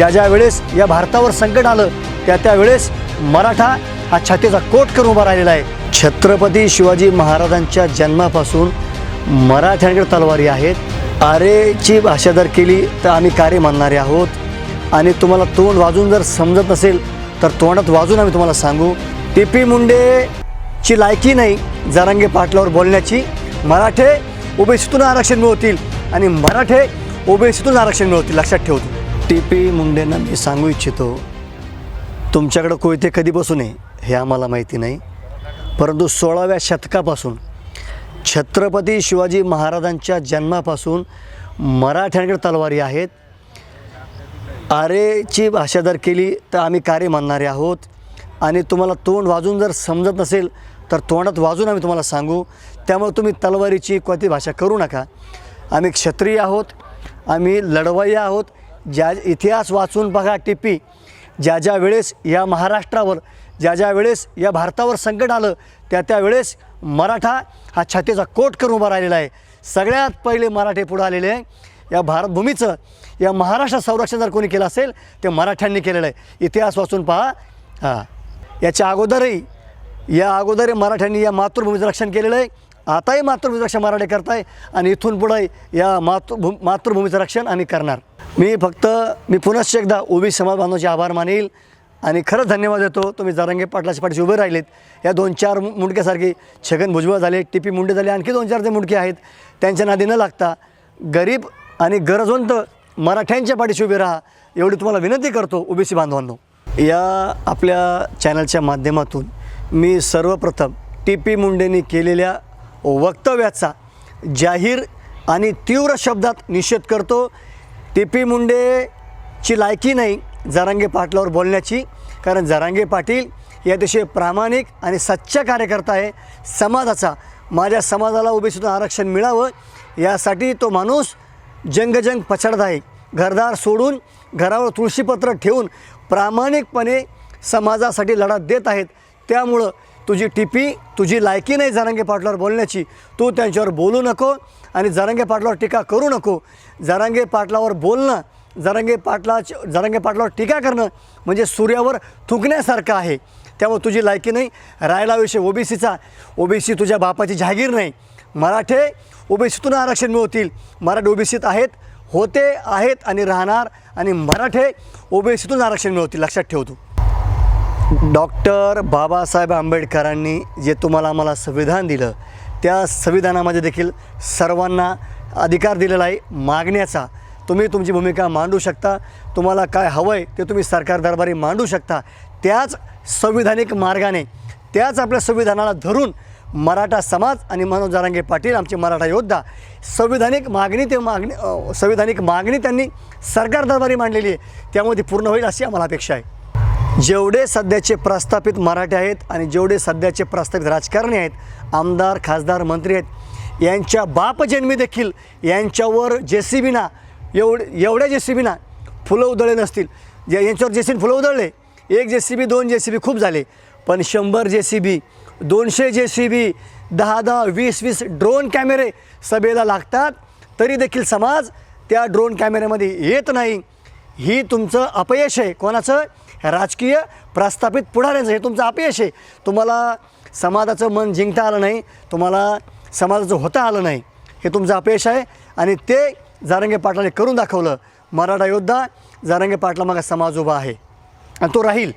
ज्या ज्या वेळेस या भारतावर संकट आलं त्या त्यावेळेस मराठा हा छातीचा कोट करून उभा राहिलेला आहे. छत्रपती शिवाजी महाराजांच्या जन्मापासून मराठ्यांकडे तलवारी आहेत. आरेची भाषा जर केली तर आम्ही कार्य मानणारे आहोत. आणि तुम्हाला तोंड वाजून जर समजत नसेल तर तोंडात वाजून आम्ही तुम्हाला सांगू. टी पी मुंडेची लायकी नाही जरांगे पाटलावर बोलण्याची. मराठे ओबीसीतून आरक्षण मिळवतील आणि मराठे ओबीसीतून आरक्षण मिळवतील लक्षात ठेवतो. टी पी मुंडेंना मी सांगू इच्छितो तुमच्याकडं कोयते कधी बसू नये हे आम्हाला माहिती नाही. परंतु सोळाव्या शतकापासून छत्रपती शिवाजी महाराजांच्या जन्मापासून मराठ्यांकडे तलवारी आहेत. आरेची भाषा जर केली तर आम्ही कार्य मानणारे आहोत. आणि तुम्हाला तोंड वाजून जर समजत नसेल तर तोंडात वाजून आम्ही तुम्हाला सांगू. त्यामुळे तुम्ही तलवारीची कोणती भाषा करू नका. आम्ही क्षत्रिय आहोत. आम्ही लढवाई आहोत. ज्या इतिहास वाचून बघा टिपी ज्या ज्या वेळेस या महाराष्ट्रावर ज्या ज्या वेळेस या भारतावर संकट आलं त्या त्या वेळेस मराठा हा छातीचा कोट करून उभा राहिलेला आहे. सगळ्यात पहिले मराठे पुढे आलेले आहे. या भारतभूमीचं या महाराष्ट्र संरक्षण जर कोणी केलं असेल ते मराठ्यांनी केलेलं आहे. इतिहास वाचून पहा. हां. याच्या अगोदरही या अगोदरही मराठ्यांनी या मातृभूमीचं रक्षण केलेलं आहे. आताही मातृभूमीचं रक्षण मराठे करताय आणि इथून पुढे या मातृभू मातृभूमीचं रक्षण आम्ही करणार. मी फक्त मी पुनश्च एकदा ओबी समाज बांधवांचे आभार मानेल आणि खरंच धन्यवाद देतो. तुम्ही जारंगे पाटलाच्या पाठीशी उभे राहिलेत. या दोन चार मु- छगन भुजबळ झाले टी पी मुंडे झाले आणखी दोन चार जे मुंडके आहेत त्यांच्या नादी न लागता गरीब आणि गरजवंत मराठ्यांच्या पाठीशी उभे राहा एवढी तुम्हाला विनंती करतो ओबीसी बांधवांनो. या आपल्या चॅनलच्या माध्यमातून मी सर्वप्रथम टी पी मुंडेंनी केलेल्या वक्तव्याचा जाहीर आणि तीव्र शब्दात निषेध करतो. टी पी मुंडेची लायकी नाही जरांगे पाटलावर बोलण्याची. कारण जरांगे पाटील हे अतिशय प्रामाणिक आणि सच्चा कार्यकर्ता आहे. समाजाचा माझ्या समाजाला उभेसुद्धा आरक्षण मिळावं यासाठी तो माणूस जंगजंग पछाडत आहे. घरदार सोडून घरावर तुळशीपत्र ठेवून प्रामाणिकपणे समाजासाठी लढा देत आहेत. त्यामुळं तुझी टिपी तुझी लायकी नाही जरांगे पाटलावर बोलण्याची. तू त्यांच्यावर बोलू नको आणि जरांगे पाटलावर टीका करू नको. जारांगे पाटलावर बोलणं जरांगे पाटला जरांगे पाटलावर टीका करणं म्हणजे सूर्यावर थुंकण्यासारखं आहे. त्यामुळे तुझी लायकी नाही. राहिला विषय ओबीसीचा. ओबीसी तुझ्या बापाची जहागीर नाही. मराठे ओबीसीतून आरक्षण मिळवतील. मराठे ओबीसीत आहेत होते आहेत आणि राहणार आणि मराठे ओबीसीतून आरक्षण मिळवतील. लक्षात ठेवतो डॉक्टर बाबासाहेब आंबेडकरांनी जे तुम्हाला आम्हाला संविधान दिलं त्या संविधानामध्ये देखील सर्वांना अधिकार दिलेला आहे मागण्याचा. तुम्ही तुमची भूमिका मांडू शकता तुम्हाला काय हवं आहे ते तुम्ही सरकार दरबारी मांडू शकता. त्याच संविधानिक मार्गाने त्याच आपल्या संविधानाला धरून मराठा समाज आणि मनोज जारांगे पाटील आमचे मराठा योद्धा संविधानिक मागणी ते मागणी संविधानिक मागणी त्यांनी सरकार दरबारी मांडलेली आहे. त्यामुळे ती पूर्ण होईल अशी आम्हाला अपेक्षा आहे. जेवढे सध्याचे प्रस्थापित मराठी आहेत आणि जेवढे सध्याचे प्रस्थापित राजकारणी आहेत आमदार खासदार मंत्री आहेत यांच्या बापजन्मी देखील यांच्यावर जे सी बीना एवढ एवढ्या जे सी बीना फुलं उधळले नसतील. जे यांच्यावर जे सी फुलं उधळले. एक जे सी बी दोन जे सी बी खूप झाले. पण शंभर जे सी बी दोनशे जे सी बी दहा दहा वीस वीस ड्रोन कॅमेरे सभेला लागतात. तरी देखील समाज त्या ड्रोन कॅमेऱ्यामध्ये येत नाही. ही तुमचं अपयश आहे. कोणाचं? राजकीय प्रस्थापित पुढाऱ्यांचं हे तुमचं अपयश आहे. तुम्हाला समाजाचं मन जिंकता आलं नाही तुम्हाला समाजाचं होता आलं नाही हे तुमचं अपयश आहे. आणि ते जारंगे पाटलाने करून दाखवलं. मराठा योद्धा जारंगे पाटला मागा समाज उभा आहे. आणि तो राहील.